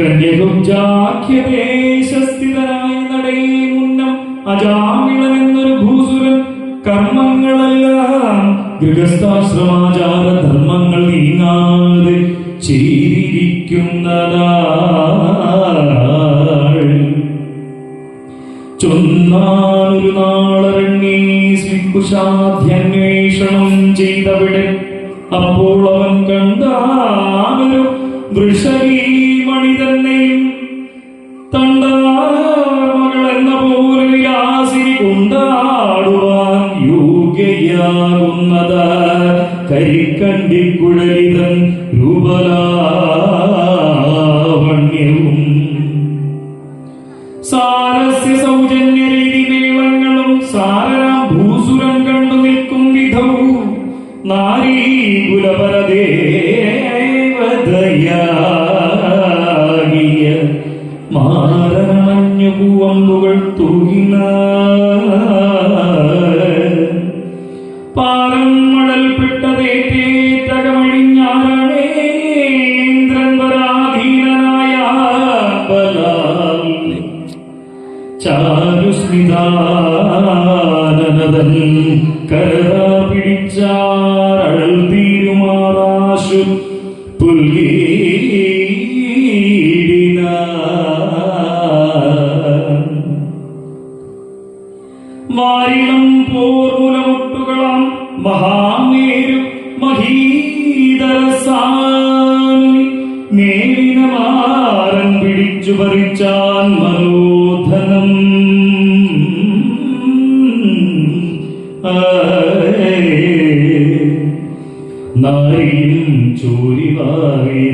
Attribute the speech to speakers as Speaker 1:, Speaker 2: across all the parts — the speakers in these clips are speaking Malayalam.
Speaker 1: കന്യകും ജാഖ്യദേശസ്ഥിതനായി നടയെ മുന്നം അജാമിളനെന്നൊരു ഭൂസുരൻ. കർമ്മങ്ങളെല്ലാം ഗൃഹസ്ഥാശ്രമാചാര ധർമ്മങ്ങൾ നീങ്ങാതെ ചെയ്തിരിക്കുന്നതാൾ. ചൊന്നാനൊരു നാളറങ്ങി ശ്രീകുശാധ്യന്വേഷണം ചെയ്തവിടെ. അപ്പോൾ അവൻ കണ്ടാനൊരു വൃഷരീമണി തന്നെയും തണ്ടാമകൾ എന്ന പോലെ വിലാസിനി കൊണ്ടാടുവാൻ യോഗ്യയാകുന്നത് കരിക്കണ്ടിക്കുഴലിതൻ പാരം മടൽപ്പെട്ടതേറ്റേറ്റകമഴിഞ്ഞാരണേന്ദ്രൻ പരാധീനനായ ബലാൽ ചാരുസ്മിതാനനദൻ കരതാ പിടിച്ചാരൾ തീരുമാറാശു. പിടിച്ചു പറിച്ചാൻ മനോധനം നാരിയും ചോരിവാരി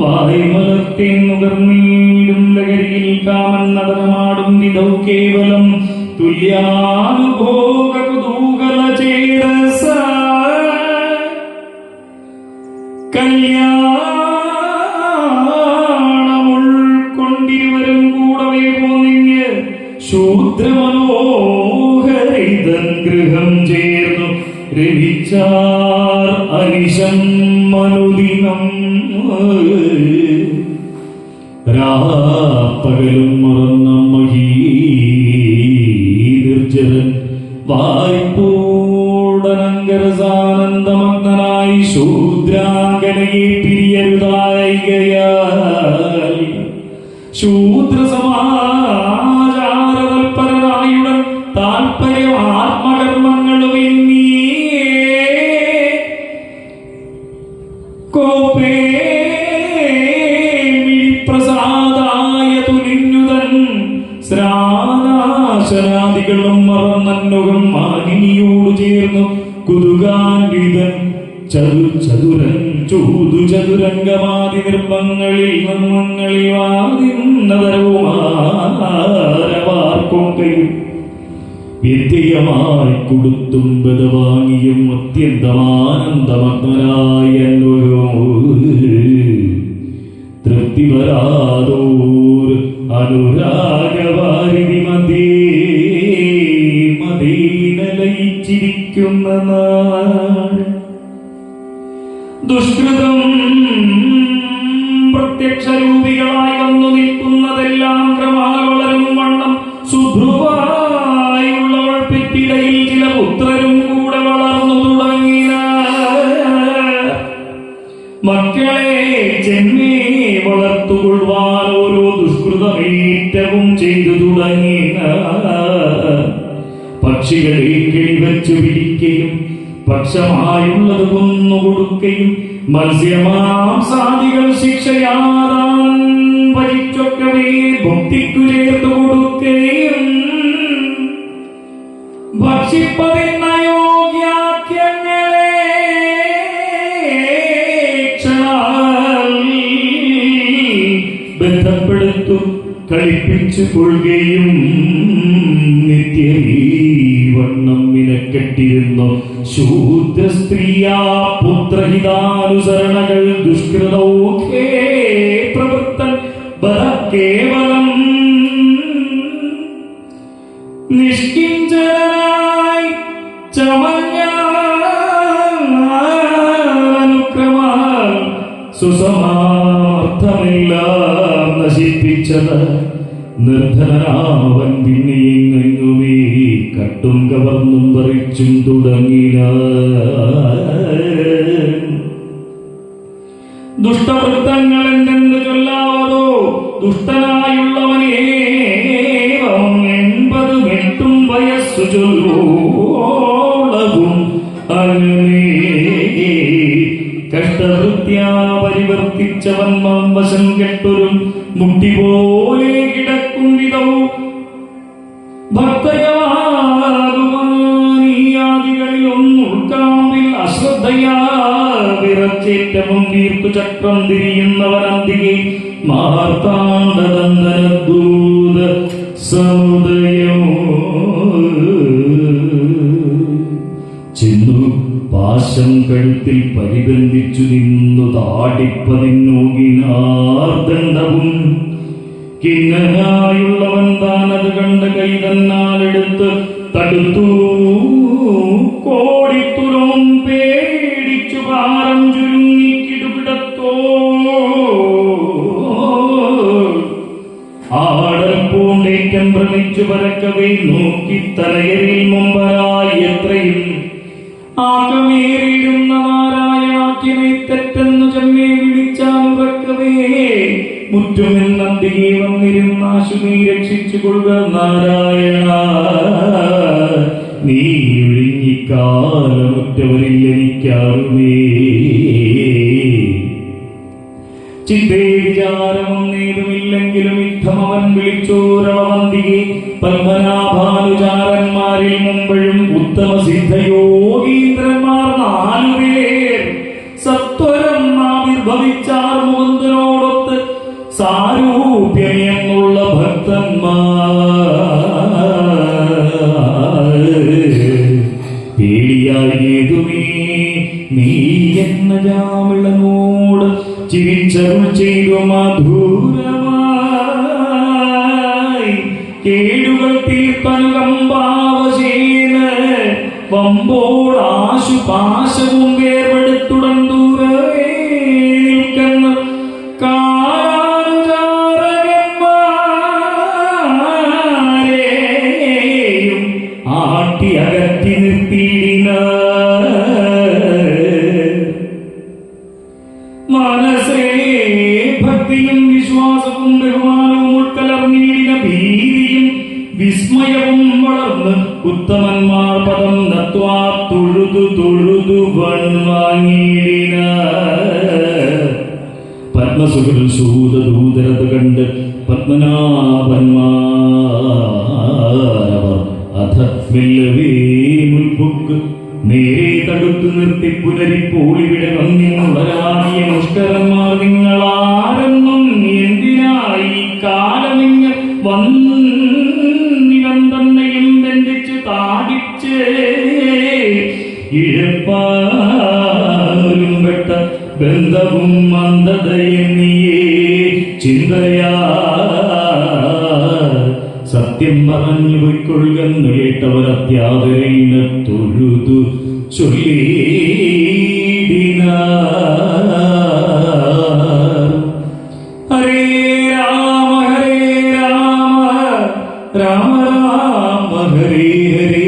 Speaker 1: വായ്മലത്തെ നുകർന്നീടും ലഹരിയിൽ കാമൻ നടനമാടും വിധൗ കേവലം തുല്യാനുഭോഗ ശൂദ്രമനോഹരിതൻ ഗൃഹം ചേർന്നു. രവിച്ചാർ അനിശം മനുദിനം രാപ്പകലും മറന്ന മഹീർജരൻ വായ്പൂടനങ്കരസാനന്ദമഗ്നായി ശൂദ്രാങ്കനയെ പിരിയരുതായികയാൽ ശൂദ്ര മറന്നന്നുകം മാനിനിയോട് ചേർന്നു. കുതുകാൻവിതൻ ചതു ചതുരൻ ചൂതു ചതുരംഗമാതി നിർമ്മങ്ങളിൽ നിർമ്മങ്ങളിൽ വാദിന്നതരവുമാരവാർക്കൊക്കെയും വിദ്യമായി കൊടുത്തും ബലവാങ്ങിയും അത്യന്തമാനന്ദമഗ്നരായ തൃപ്തി വരാതോർ അനുരാഗവാരിധി നാൾ ദുഷ്കൃതം പ്രത്യക്ഷ രൂപികളായി വന്നു നിൽക്കുന്നതെല്ലാം ക്രമാൽ വളരും വണ്ണം സുഭ്രുവായുള്ളവൾ പെറ്റിടയിൽ ചില പുത്രരും കൂടെ വളർന്നു തുടങ്ങിയ മക്കളെ ജന്മേ വളർത്തുകൊള്ളുവാൻ ഓരോ ദുഷ്കൃതമേറ്റവും ചെയ്തു തുടങ്ങിയ പക്ഷികളെ കിളിവച്ചു പിടിക്കുകയും പക്ഷമായുള്ളത് കൊന്നുകൊടുക്കുകയും മത്സ്യമാംസാദികൾ ശിക്ഷയാതാൻ ഭരിച്ചൊക്കവേ ഭക്തിക്കു ചേർത്ത് കൊടുക്കുകയും കളിപ്പിച്ചു കൊള്ളുകയും നിത്യവണ്ണം വണ്ണം മിനക്കെട്ടിരുന്നു ശൂദ്ര സ്ത്രീയാ പുത്രഹിതാനുസരണകൾ ദുഷ്കൃതൗഖേ പ്രവൃത്തൻ ബല കേവലം നിഷ്കിഞ്ചനായി ചമഞ്ഞ സുസമാർത്ഥമെല്ലാം നശിപ്പിച്ചത്. നിർധനനാമവൻ പിന്നെയെങ്ങുമേ കട്ടും കവർന്നും പറിച്ചും തുടങ്ങിയ ദുഷ്ടവൃത്തങ്ങൾ എന്തെന്ന് ചൊല്ലാവതോ? ദുഷ്ടനായുള്ളവനെ എൺപത് എട്ടും വയസ്സു ചൊല്ലോളവും. അങ്ങനെ കഷ്ടവൃത്യാ പരിവർത്തിച്ചവൻ വശം കെട്ടൊരു മുട്ടി പോലെ കിടക്കും വിധവും ഭക്തയാകുവാനിയാദികളിൽ ഒന്നുൾക്കാമ്പിൽ അശ്രദ്ധയാ വിറച്ചേറ്റവും തീർത്തു ചക്രം തിരിയുന്നവനന്തികെ മാർത്താണ്ഡനന്ദനദൂത സമുദയമോ ചെന്നു പാശം കഴുത്തിൽ പരിബന്ധിച്ചു നിന്നു താടിപ്പതിന്നോകിനാർദണ്ഡവും കിന്നനായുള്ളവൻ താൻ അത് കണ്ട കൈ തന്നാലെടുത്ത് തടുത്തു. കോടിത്തുറവും പേടിച്ചു പാരം ചുരുങ്ങി ആടൽപ്പൂണ്ടേറ്റം ഭ്രമിച്ചു പരക്കവേ നോക്കി തലയരിൽ മുമ്പരായി എത്രയും. ആകമേറിയിരുന്ന മുറ്റുമിൽ നന്ദിയെ വന്നിരുന്ന നീ രക്ഷിച്ചു കൊള്ളുക നാരായണ. നീ ഒഴിഞ്ഞിക്കാലമുറ്റവരിൽ എനിക്കാറുമേ ചിന്തേ വിചാരമൊന്നേതുമില്ലെങ്കിലും യുദ്ധം അവൻ വിളിച്ചോരളവന്തികെ. പേടിയായതുമേ നീ ചെയ്തു മധുരമായി. കേടുകൾ തീർത്തനുകമ്പാവശേന വമ്പോട് ആശുപാശവും മനസ്സേ ഭക്തിയും വിശ്വാസവും ബഹുമാനവും ഉൾക്കലർന്നീടിന ഭീതിയും വിസ്മയവും വളർന്ന് ഉത്തമന്മാർ പദം നത്വാ തൊഴുതു തൊഴുതു വൺവാങ്ങിയിടിന. പത്മസുഖൻ സൂതദൂതരത് കണ്ട് പത്മനാഭന്മാരവർ നേരെ തടുത്തു നിർത്തി പുലരിപ്പോളിവിടെ വന്നിന്നുള്ളരാണിയ മുഷ്കരന്മാർ നിങ്ങൾ ആരെന്നും എന്തിനായി കാലമിങ്ങ് വന്നിവൻ തന്നെയും ബന്ധിച്ച് താടിച്ച് ഇഴപ്പാലും പെട്ട ബന്ധവും മന്ദതയെന്നിയേ ചിന്തയാ സത്യം പറഞ്ഞു പൊയ്ക്കൊള്ളുകെന്ന് കേട്ടവർ അത്യാദരീന തൊഴുതു ചൊല്ലിടിന